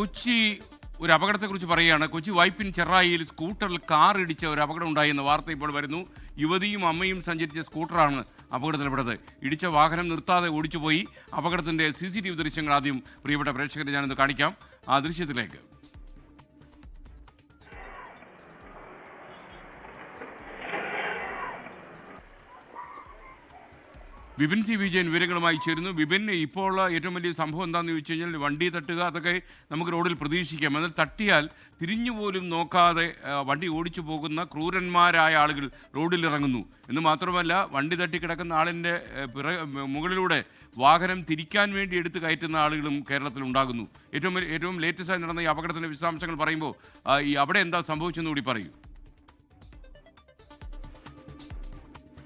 കൊച്ചി ഒരു അപകടത്തെക്കുറിച്ച് പറയുകയാണ്. കൊച്ചി വൈപ്പിൻ ചെറായിയിൽ സ്കൂട്ടറിൽ കാർ ഇടിച്ച ഒരു അപകടം ഉണ്ടായെന്ന വാർത്ത ഇപ്പോൾ വരുന്നു. യുവതിയും അമ്മയും സഞ്ചരിച്ച സ്കൂട്ടറാണ് അപകടത്തിൽപ്പെട്ടത്. ഇടിച്ച വാഹനം നിർത്താതെ ഓടിച്ചുപോയി. അപകടത്തിന്റെ സി സി ടി വി ദൃശ്യങ്ങൾ ആദ്യം പ്രിയപ്പെട്ട പ്രേക്ഷകരെ ഞാനൊന്ന് കാണിക്കാം. ആ ദൃശ്യത്തിലേക്ക്. വിപിൻ സി വിജയൻ വിവരങ്ങളുമായി ചേരുന്നു. വിപിൻ ഇപ്പോൾ ഉള്ള ഏറ്റവും വലിയ സംഭവം എന്താണെന്ന് ചോദിച്ചു കഴിഞ്ഞാൽ വണ്ടി തട്ടുക അതൊക്കെ നമുക്ക് റോഡിൽ പ്രതീക്ഷിക്കാം. എന്നാൽ തട്ടിയാൽ തിരിഞ്ഞു പോലും നോക്കാതെ വണ്ടി ഓടിച്ചു പോകുന്ന ക്രൂരന്മാരായ ആളുകൾ റോഡിൽ ഇറങ്ങുന്നു. എന്ന് മാത്രമല്ല വണ്ടി തട്ടി കിടക്കുന്ന ആളിന്റെ പിറ മുകളിലൂടെ വാഹനം തിരിക്കാൻ വേണ്ടി എടുത്ത് കയറ്റുന്ന ആളുകളും കേരളത്തിൽ ഉണ്ടാകുന്നു. ഏറ്റവും ഏറ്റവും ലേറ്റസ്റ്റായി നടന്ന ഈ അപകടത്തിന്റെ വിശദാംശങ്ങൾ പറയുമ്പോൾ ഈ അവിടെ എന്താ സംഭവിച്ചെന്ന് കൂടി പറയൂ.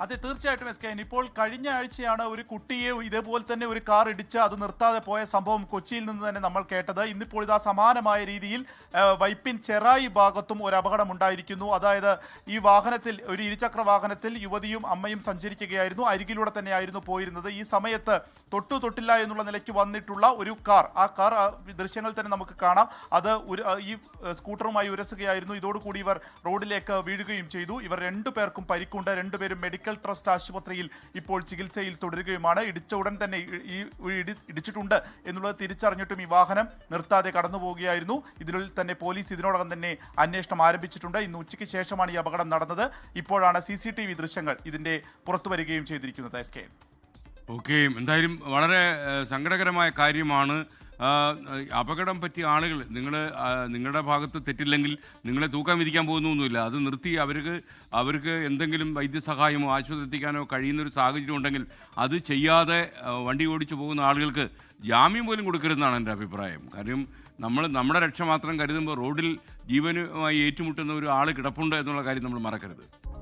അതെ തീർച്ചയായിട്ടും എസ് കെ. ഇപ്പോൾ കഴിഞ്ഞ ആഴ്ചയാണ് ഒരു കുട്ടിയെ ഇതേപോലെ തന്നെ ഒരു കാർ ഇടിച്ച് അത് നിർത്താതെ പോയ സംഭവം കൊച്ചിയിൽ നിന്ന് തന്നെ നമ്മൾ കേട്ടത്. ഇന്നിപ്പോൾ ഇതാ സമാനമായ രീതിയിൽ വൈപ്പിൻ ചെറായി ഭാഗത്തും ഒരു അപകടം ഉണ്ടായിരിക്കുന്നു. അതായത് ഈ വാഹനത്തിൽ ഒരു ഇരുചക്ര വാഹനത്തിൽ യുവതിയും അമ്മയും സഞ്ചരിക്കുകയായിരുന്നു. അരികിലൂടെ തന്നെയായിരുന്നു പോയിരുന്നത്. ഈ സമയത്ത് തൊട്ടു തൊട്ടില്ല എന്നുള്ള നിലയ്ക്ക് വന്നിട്ടുള്ള ഒരു കാർ ആ കാർ ദൃശ്യങ്ങൾ തന്നെ നമുക്ക് കാണാം. അത് ഒരു ഈ സ്കൂട്ടറുമായി ഉരസുകയായിരുന്നു. ഇതോടുകൂടി ഇവർ റോഡിലേക്ക് വീഴുകയും ചെയ്തു. ഇവർ രണ്ടു പേർക്കും പരിക്കുണ്ട്. രണ്ടുപേരും മെഡിക്കൽ ട്രസ്റ്റ് ആശുപത്രിയിൽ ഇപ്പോൾ ചികിത്സയിൽ തുടരുകയുമാണ്. ഇടിച്ച ഉടൻ തന്നെ ഈ- ഇടിച്ചിട്ടുണ്ട് എന്നുള്ളത് തിരിച്ചറിഞ്ഞിട്ടും ഈ വാഹനം നിർത്താതെ കടന്നു പോവുകയായിരുന്നു. തന്നെ പോലീസ് ഇതിനോടകം തന്നെ അന്വേഷണം ആരംഭിച്ചിട്ടുണ്ട്. ഇന്ന് ഉച്ചയ്ക്ക് ശേഷമാണ് ഈ അപകടം നടന്നത്. ഇപ്പോഴാണ് സി സി ടി വി ദൃശ്യങ്ങൾ ഇതിന്റെ പുറത്തു വരികയും ചെയ്തിരിക്കുന്നത് എസ് കെ. ഓക്കെ എന്തായാലും വളരെ സങ്കടകരമായ കാര്യമാണ്. അപകടം പറ്റിയ ആളുകൾ നിങ്ങൾ നിങ്ങളുടെ ഭാഗത്ത് തെറ്റില്ലെങ്കിൽ നിങ്ങളെ തൂക്കാൻ വിധിക്കാൻ പോകുന്നൊന്നുമില്ല. അത് നിർത്തി അവർക്ക് അവർക്ക് എന്തെങ്കിലും വൈദ്യസഹായമോ ആശുപത്രി എത്തിക്കാനോ കഴിയുന്ന ഒരു സാഹചര്യം ഉണ്ടെങ്കിൽ അത് ചെയ്യാതെ വണ്ടി ഓടിച്ചു പോകുന്ന ആളുകൾക്ക് ജാമ്യം പോലും കൊടുക്കരുതെന്നാണ് എന്റെ അഭിപ്രായം. കാര്യം നമ്മൾ നമ്മുടെ രക്ഷ മാത്രം കരുതുമ്പോൾ റോഡിൽ ജീവനുമായി ഏറ്റുമുട്ടുന്ന ഒരു ആൾ കിടപ്പുണ്ട് എന്നുള്ള കാര്യം നമ്മൾ മറക്കരുത്.